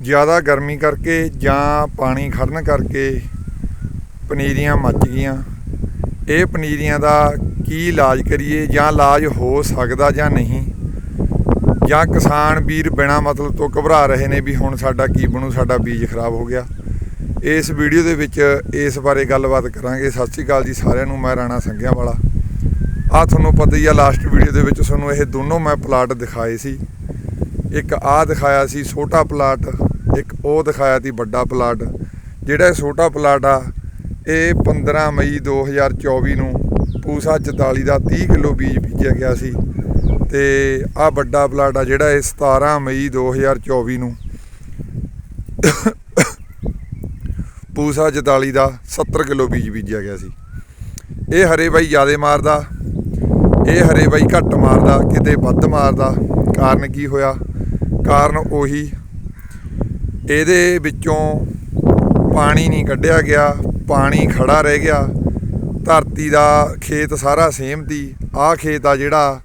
ਜ਼ਿਆਦਾ ਗਰਮੀ ਕਰਕੇ ਜਾਂ ਪਾਣੀ ਖੜਨ ਕਰਕੇ ਪਨੀਰੀਆਂ ਮੱਚ ਗਈਆਂ। ਇਹ ਪਨੀਰੀਆਂ ਦਾ ਕੀ ਇਲਾਜ ਕਰੀਏ ਜਾਂ ਇਲਾਜ ਹੋ ਸਕਦਾ ਜਾਂ ਨਹੀਂ? ਜਾਂ ਕਿਸਾਨ ਵੀਰ ਬਿਨਾ ਮਤਲਬ ਤੋਂ ਘਬਰਾ ਰਹੇ ਨੇ ਵੀ ਹੁਣ ਸਾਡਾ ਕੀ ਬਣੂ, ਸਾਡਾ ਬੀਜ ਖਰਾਬ ਹੋ ਗਿਆ। ਇਸ ਵੀਡੀਓ ਦੇ ਵਿੱਚ ਇਸ ਬਾਰੇ ਗੱਲਬਾਤ ਕਰਾਂਗੇ। ਸਤਿ ਸ਼੍ਰੀ ਅਕਾਲ ਜੀ ਸਾਰਿਆਂ ਨੂੰ, ਮੈਂ ਰਾਣਾ ਸੰਘਿਆਂ ਵਾਲਾ ਆ ਤੁਹਾਨੂੰ ਪਤਾ ਹੀ ਆ, ਲਾਸਟ ਵੀਡੀਓ ਦੇ ਵਿੱਚ ਤੁਹਾਨੂੰ ਇਹ ਦੋਨੋਂ ਮੈਂ ਪਲਾਟ ਦਿਖਾਏ ਸੀ। ਇੱਕ ਆ ਦਿਖਾਇਆ ਸੀ ਛੋਟਾ ਪਲਾਟ, ਇੱਕ ਉਹ ਦਿਖਾਇਆ ਸੀ ਵੱਡਾ ਪਲਾਟ। ਜਿਹੜਾ ਛੋਟਾ ਪਲਾਟ ਆ, ਇਹ 15 ਮਈ 2024 ਨੂੰ ਪੂਸਾ 44 ਦਾ 30 ਕਿਲੋ ਬੀਜ ਬੀਜਿਆ ਗਿਆ ਸੀ ਤੇ ਆ ਵੱਡਾ ਪਲਾਟ ਆ ਜਿਹੜਾ ਇਹ 17 ਮਈ 2024 ਨੂੰ ਪੂਸਾ 44 ਦਾ 70 ਕਿਲੋ ਬੀਜ ਬੀਜਿਆ ਗਿਆ ਸੀ। ਇਹ ਹਰੇ ਬਾਈ ਜਿਆਦੇ ਮਾਰਦਾ, ਇਹ ਹਰੇ ਬਾਈ ਘੱਟ ਮਾਰਦਾ, ਕਿਤੇ ਵੱਧ ਮਾਰਦਾ। ਕਾਰਨ ਕੀ ਹੋਇਆ? ਕਾਰਨ ਉਹੀ। ਇਹਦੇ ਵਿੱਚੋਂ ਪਾਣੀ ਨਹੀਂ ਕੱਢਿਆ ਗਿਆ, ਪਾਣੀ ਖੜਾ ਰਹਿ ਗਿਆ। ਧਰਤੀ ਦਾ ਖੇਤ ਸਾਰਾ ਸੇਮ ਤੀ ਆਹ ਖੇਤ ਆ ਜਿਹੜਾ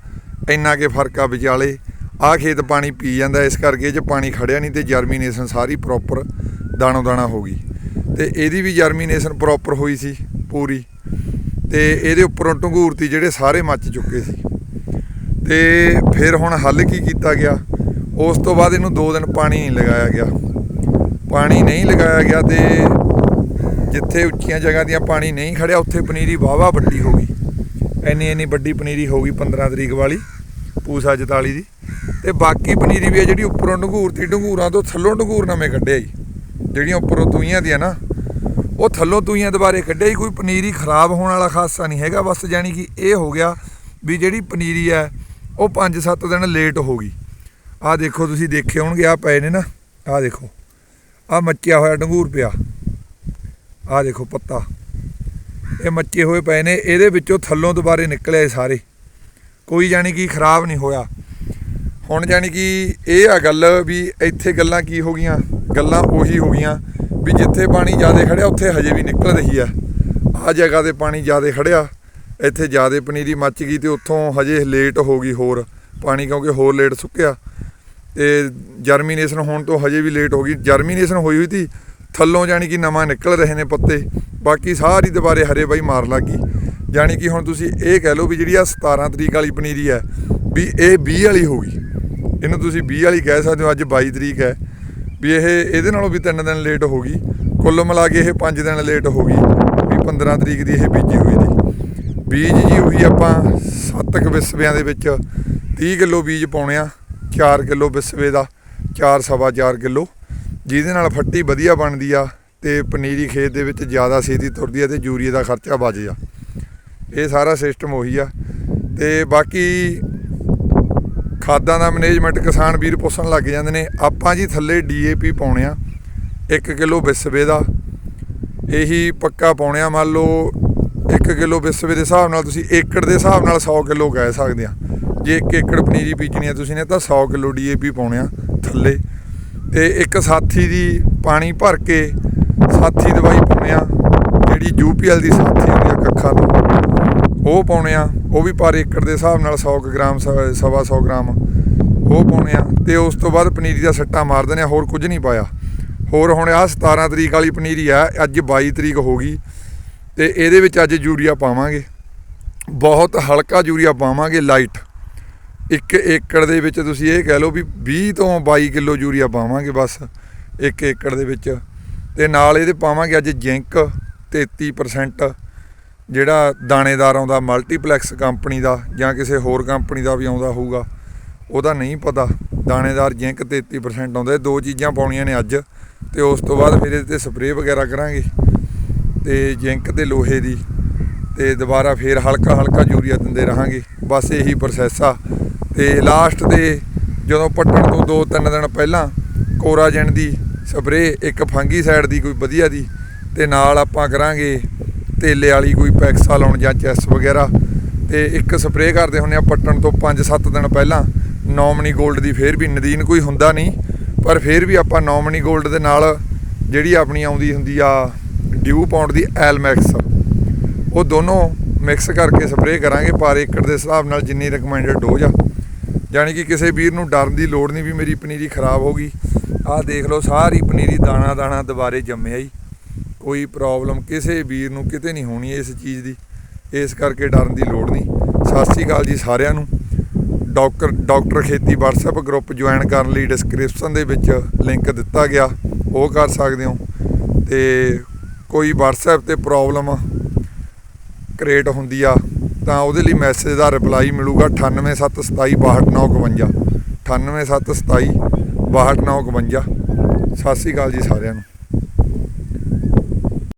ਇੰਨਾ ਕੇ ਫ਼ਰਕ ਆ ਵਿਚਾਲੇ। ਆਹ ਖੇਤ ਪਾਣੀ ਪੀ ਜਾਂਦਾ, ਇਸ ਕਰਕੇ ਜੇ ਪਾਣੀ ਖੜਿਆ ਨਹੀਂ ਤੇ ਜਰਮੀਨੇਸ਼ਨ ਸਾਰੀ ਪ੍ਰੋਪਰ ਦਾਣੋ ਦਾਣਾ ਹੋ ਗਈ। ਤੇ ਇਹਦੀ ਵੀ ਜਰਮੀਨੇਸ਼ਨ ਪ੍ਰੋਪਰ ਹੋਈ ਸੀ ਪੂਰੀ। ਤੇ ਇਹਦੇ ਉੱਪਰੋਂ ਢੰਗੂਰਤੀ ਜਿਹੜੇ ਸਾਰੇ ਮੱਚ ਚੁੱਕੇ ਸੀ। ਤੇ ਫਿਰ ਹੁਣ ਹੱਲ ਕੀ ਕੀਤਾ ਗਿਆ? ਉਸ ਤੋਂ ਬਾਅਦ ਇਹਨੂੰ 2 ਦਿਨ ਪਾਣੀ ਨਹੀਂ ਲਗਾਇਆ ਗਿਆ। ਪਾਣੀ ਨਹੀਂ ਲਗਾਇਆ ਗਿਆ ਤੇ ਜਿੱਥੇ ਉੱਚੀਆਂ ਜਗ੍ਹਾ ਦੀਆਂ ਪਾਣੀ ਨਹੀਂ ਖੜਿਆ, ਉੱਥੇ ਪਨੀਰੀ ਵਾਵਾ ਵੱਡੀ ਹੋ ਗਈ। ਇੰਨੀ ਇੰਨੀ ਵੱਡੀ ਪਨੀਰੀ ਹੋ ਗਈ 15 ਤਰੀਕ ਵਾਲੀ, ਪੂਸਾ 44 ਦੀ। ਤੇ ਬਾਕੀ ਪਨੀਰੀ ਵੀ ਹੈ ਜਿਹੜੀ ਉੱਪਰੋਂ ਢੰਗੂਰਤੀ ਢੰਗੂਰਾਂ ਤੋਂ ਥੱਲੋਂ ਢੰਗੂਰ ਨਵੇਂ ਕੱਢਿਆ ਜੀ। ਜਿਹੜੀਆਂ ਉੱਪਰੋਂ ਤੂਈਆਂ ਦੀਆਂ ਨਾ, ਉਹ ਥੱਲੋਂ ਤੂਈਆਂ ਦੁਬਾਰੇ ਕੱਢਿਆ ਹੀ ਕੋਈ ਪਨੀਰੀ ਖਰਾਬ ਹੋਣ ਵਾਲਾ ਖਾਸਾ ਨਹੀਂ ਹੈਗਾ। ਬਸ ਜਾਨੀ ਕਿ ਇਹ ਹੋ ਗਿਆ ਵੀ ਜਿਹੜੀ ਪਨੀਰੀ ਹੈ, ਉਹ 5-7 ਦਿਨ ਲੇਟ ਹੋ ਗਈ। ਆਹ ਦੇਖੋ ਤੁਸੀਂ ਦੇਖੇ ਹੋਣਗੇ ਆ ਪਏ ਨੇ ਨਾ, ਆਹ ਦੇਖੋ। ਆਹ ਮੱਚਿਆ ਹੋਇਆ ਡੰਗੂਰ ਪਿਆ। ਆਹ ਦੇਖੋ ਪੱਤਾ। ਇਹ ਮੱਚੇ ਹੋਏ ਪਏ ਨੇ, ਇਹਦੇ ਵਿੱਚੋਂ ਥੱਲੋਂ ਦੁਬਾਰੇ ਨਿਕਲੇ ਸਾਰੇ। ਕੋਈ ਜਾਨੀ ਕਿ ਖਰਾਬ ਨਹੀਂ ਹੋਇਆ। ਹੁਣ ਜਾਨੀ ਕਿ ਇਹ ਆ ਗੱਲ ਵੀ ਇੱਥੇ ਗੱਲਾਂ ਕੀ ਹੋ ਗਈਆਂ? ਗੱਲਾਂ ਉਹੀ ਹੋ ਗਈਆਂ ਵੀ ਜਿੱਥੇ ਪਾਣੀ ਜ਼ਿਆਦਾ ਖੜਿਆ, ਉੱਥੇ ਹਜੇ ਵੀ ਨਿਕਲ ਰਹੀ ਆ। ਆ ਜਗ੍ਹਾ ਤੇ ਪਾਣੀ ਜ਼ਿਆਦਾ ਖੜਿਆ, ਇੱਥੇ ਜ਼ਿਆਦਾ ਪਨੀਰੀ ਮੱਚ ਗਈ ਤੇ ਉੱਥੋਂ ਹਜੇ ਲੇਟ ਹੋ ਗਈ ਹੋਰ। ਪਾਣੀ ਕਿਉਂਕਿ ਹੋਰ ਲੇਟ ਸੁੱਕਿਆ। ਤੇ ਜਰਮੀਨੇਸ਼ਨ ਹੋਣ ਤੋਂ ਹਜੇ ਵੀ ਲੇਟ ਹੋ ਗਈ। ਜਰਮੀਨੇਸ਼ਨ ਹੋਈ ਹੋਈ ਸੀ ਥੱਲੋਂ ਜਾਨੀ ਕਿ ਨਵਾਂ ਨਿਕਲ ਰਹੇ ਨੇ ਪੱਤੇ। ਬਾਕੀ ਸਾਰੀ ਦੁਬਾਰੇ ਹਰੇ ਬਾਈ ਮਾਰ ਲੱਗ ਗਈ। ਜਾਨੀ ਕਿ ਹੁਣ ਤੁਸੀਂ ਇਹ ਕਹਿ ਲਓ ਵੀ ਜਿਹੜੀ ਆ 17 ਤਰੀਕ ਵਾਲੀ ਪਨੀਰੀ ਹੈ, ਵੀ ਇਹ 20 ਵਾਲੀ ਹੋ ਗਈ। ਇਹਨੂੰ ਤੁਸੀਂ 20 ਵਾਲੀ ਕਹਿ ਸਕਦੇ ਹੋ, ਅੱਜ 22 ਤਰੀਕ ਹੈ। ਵੀ ਇਹ, ਇਹਦੇ ਨਾਲੋਂ ਵੀ 3 ਦਿਨ ਲੇਟ ਹੋ ਗਈ। ਕੁੱਲ ਮਿਲਾ ਕੇ ਇਹ 5 ਦਿਨ ਲੇਟ ਹੋ ਗਈ, ਵੀ 15 ਤਰੀਕ ਦੀ ਇਹ ਬੀਜੀ ਹੋਈ ਸੀ ਬੀਜ ਜੀ ਉਹੀ ਆਪਾਂ 7 ਵਿਸਵਿਆਂ ਦੇ ਵਿੱਚ 30 ਕਿਲੋ ਬੀਜ ਪਾਉਣੇ ਆ। 4 ਕਿਲੋ ਬਿਸਵੇ ਦਾ 4 ਸਵਾ 4 ਕਿਲੋ। ਜਿਹਦੇ ਨਾਲ ਫੱਟੀ ਵਧੀਆ ਬਣਦੀ ਆ ਤੇ ਪਨੀਰੀ ਖੇਤ ਦੇ ਵਿੱਚ ਜ਼ਿਆਦਾ ਛੇਤੀ ਤੁਰਦੀ ਆ ਤੇ ਯੂਰੀਏ ਦਾ ਖਰਚਾ ਬਚ ਜਾ। ਇਹ ਸਾਰਾ ਸਿਸਟਮ ਉਹੀ ਆ। ਤੇ ਬਾਕੀ ਖਾਦਾਂ ਦਾ ਮੈਨੇਜਮੈਂਟ ਕਿਸਾਨ ਵੀਰ ਪੁੱਛਣ ਲੱਗ ਜਾਂਦੇ ਨੇ, ਆਪਾਂ ਜੀ ਥੱਲੇ ਡੀਏਪੀ ਪਾਉਣੇ ਆ 1 ਕਿਲੋ ਬਿਸਵੇ ਦਾ। ਇਹੀ ਪੱਕਾ ਪਾਉਣੇ ਆ, ਮੰਨ ਲਓ 1 ਕਿਲੋ ਬਿਸਵੇ ਦੇ ਹਿਸਾਬ ਨਾਲ ਤੁਸੀਂ ਏਕੜ ਦੇ ਹਿਸਾਬ ਨਾਲ 100 ਕਿਲੋ ਕਹਿ ਸਕਦੇ ਆ। ਜੇ 1 ਏਕੜ ਪਨੀਰੀ ਬੀਜਣੀ ਆ ਤੁਸੀਂ ਨੇ ਤਾਂ 100 ਕਿਲੋ ਡੀਏਪੀ ਪਾਉਣੇ ਆ ਥੱਲੇ। ਤੇ ਇੱਕ ਸਾਥੀ ਦੀ ਪਾਣੀ ਭਰ ਕੇ ਸਾਥੀ ਦਵਾਈ ਪਾਉਣੇ ਆ, ਜਿਹੜੀ ਯੂਪੀਐਲ ਦੀ ਸਾਥੀ ਹੁੰਦੀ ਆ ਕੱਖਾਂ ਤੋਂ। ਉਹ ਪਾਉਣੇ ਆ, ਉਹ ਵੀ ਪਰ ਏਕੜ ਦੇ ਹਿਸਾਬ ਨਾਲ 100 ਕੁ ਗ੍ਰਾਮ ਸ- ਸਵਾ 100 ਗ੍ਰਾਮ ਉਹ ਪਾਉਣੇ ਆ। ਤੇ ਉਸ ਤੋਂ ਬਾਅਦ ਪਨੀਰੀ ਦਾ ਸੱਟਾ ਮਾਰ ਦਿੰਦੇ ਆ, ਹੋਰ ਕੁਝ ਨਹੀਂ ਪਾਇਆ। ਹੋਰ ਹੁਣ ਆ 17 ਤਰੀਕ ਵਾਲੀ ਪਨੀਰੀ ਆ, ਅੱਜ 22 ਤਰੀਕ ਹੋ ਗਈ। ਤੇ ਇਹਦੇ ਵਿੱਚ ਅੱਜ ਯੂਰੀਆ ਪਾਵਾਂਗੇ। ਬਹੁਤ ਹਲਕਾ ਯੂਰੀਆ ਪਾਵਾਂਗੇ, ਲਾਈਟ। ਇੱਕ ਏਕੜ ਦੇ ਵਿੱਚ ਤੁਸੀਂ ਇਹ ਕਹਿ ਲਓ ਵੀ 20 ਤੋਂ 22 ਕਿਲੋ ਯੂਰੀਆ ਪਾਵਾਂਗੇ ਬਸ, ਇੱਕ ਏਕੜ ਦੇ ਵਿੱਚ। ਤੇ ਨਾਲ ਇਹਦੇ ਪਾਵਾਂਗੇ ਅੱਜ ਜ਼ਿੰਕ 33% ਜਿਹੜਾ ਦਾਣੇਦਾਰ ਆਉਂਦਾ ਮਲਟੀਪਲੈਕਸ ਕੰਪਨੀ ਦਾ ਜਾਂ ਕਿਸੇ ਹੋਰ ਕੰਪਨੀ ਦਾ ਵੀ ਆਉਂਦਾ ਹੋਊਗਾ, ਉਹਦਾ ਨਹੀਂ ਪਤਾ। ਦਾਣੇਦਾਰ ਜ਼ਿੰਕ 33% ਆਉਂਦਾ ਦੋ ਚੀਜ਼ਾਂ ਪਾਉਣੀਆਂ ਨੇ ਅੱਜ, ਤੇ ਉਸ ਤੋਂ ਬਾਅਦ ਫਿਰ ਇਹਦੇ ਤੇ ਸਪਰੇਅ ਵਗੈਰਾ ਕਰਾਂਗੇ। ਤੇ ਜ਼ਿੰਕ ਤੇ ਲੋਹੇ ਦੀ, ਤੇ ਦੁਬਾਰਾ ਫੇਰ ਹਲਕਾ ਹਲਕਾ ਯੂਰੀਆ ਦਿੰਦੇ ਰਹਾਂਗੇ। ਬਸ ਇਹੀ ਪ੍ਰੋਸੈਸ ਆ। ਤੇ ਲਾਸਟ ਦੇ ਜਦੋਂ ਪੱਟਣ ਤੋਂ 2-3 ਦਿਨ ਪਹਿਲਾਂ ਕੋਰਾਜਨ ਦੀ ਸਪਰੇ ਇੱਕ ਫੰਗੀ ਸਾਈਡ ਦੀ ਕੋਈ ਵਧੀਆ ਦੀ, ਤੇ ਨਾਲ ਆਪਾਂ ਕਰਾਂਗੇ ਤੇਲੇ ਵਾਲੀ ਕੋਈ ਪੈਕਸਾ ਲਾਉਣ ਜਾਂ ਚੈਸ ਵਗੈਰਾ। ਤੇ ਇੱਕ ਸਪਰੇ ਕਰਦੇ ਹੁੰਨੇ ਆ ਪੱਟਣ ਤੋਂ 5-7 ਦਿਨ ਪਹਿਲਾਂ, ਨੋਮਨੀ 골ਡ ਦੀ ਫੇਰ ਵੀ ਨਦੀਨ ਕੋਈ ਹੁੰਦਾ ਨਹੀਂ, ਪਰ ਫੇਰ ਵੀ ਆਪਾਂ ਨੋਮਨੀ 골ਡ ਦੇ ਨਾਲ ਜਿਹੜੀ ਆਪਣੀ ਆਉਂਦੀ ਹੁੰਦੀ ਆ ਡਿਊ ਪਾਉਂਡ ਦੀ ਐਲਮੈਕਸ ਉਹ ਦੋਨੋਂ ਮਿਕਸ ਕਰਕੇ ਸਪਰੇ ਕਰਾਂਗੇ, ਪਰ ਏਕੜ ਦੇ ਹਿਸਾਬ ਨਾਲ ਜਿੰਨੀ ਰეკਮੈਂਡਡ ਡੋਜ਼ ਆ ਯਾਨੀ ਕਿ ਕਿਸੇ ਵੀਰ ਨੂੰ ਡਰਨ ਦੀ ਲੋੜ ਨਹੀਂ ਵੀ ਮੇਰੀ ਪਨੀਰੀ ਖਰਾਬ ਹੋ ਗਈ। ਆਹ ਦੇਖ ਲਓ, ਸਾਰੀ ਪਨੀਰੀ ਦਾਣਾ ਦਾਣਾ ਦੁਬਾਰੇ ਜੰਮਿਆ ਜੀ ਕੋਈ ਪ੍ਰੋਬਲਮ ਕਿਸੇ ਵੀਰ ਨੂੰ ਕਿਤੇ ਨਹੀਂ ਹੋਣੀ ਇਸ ਚੀਜ਼ ਦੀ। ਇਸ ਕਰਕੇ ਡਰਨ ਦੀ ਲੋੜ ਨਹੀਂ। ਸਤਿ ਸ੍ਰੀ ਅਕਾਲ ਜੀ ਸਾਰਿਆਂ ਨੂੰ। ਡਾਕਟਰ ਡਾਕਟਰ ਖੇਤੀ WhatsApp ਗਰੁੱਪ ਜੁਆਇਨ ਕਰਨ ਲਈ ਡਿਸਕ੍ਰਿਪਸ਼ਨ ਦੇ ਵਿੱਚ ਲਿੰਕ ਦਿੱਤਾ ਗਿਆ। ਉਹ ਕਰ ਸਕਦੇ ਹੋ। ਤੇ ਕੋਈ WhatsApp ਤੇ ਪ੍ਰੋਬਲਮ ਕ੍ਰੀਏਟ ਹੁੰਦੀ ਆ ਤਾਂ ਉਹਦੇ ਲਈ ਮੈਸੇਜ ਦਾ ਰਿਪਲਾਈ ਮਿਲੂਗਾ 9872262952 98727 62952 ਸਤਿ ਸ੍ਰੀ ਅਕਾਲ ਜੀ ਸਾਰਿਆਂ ਨੂੰ।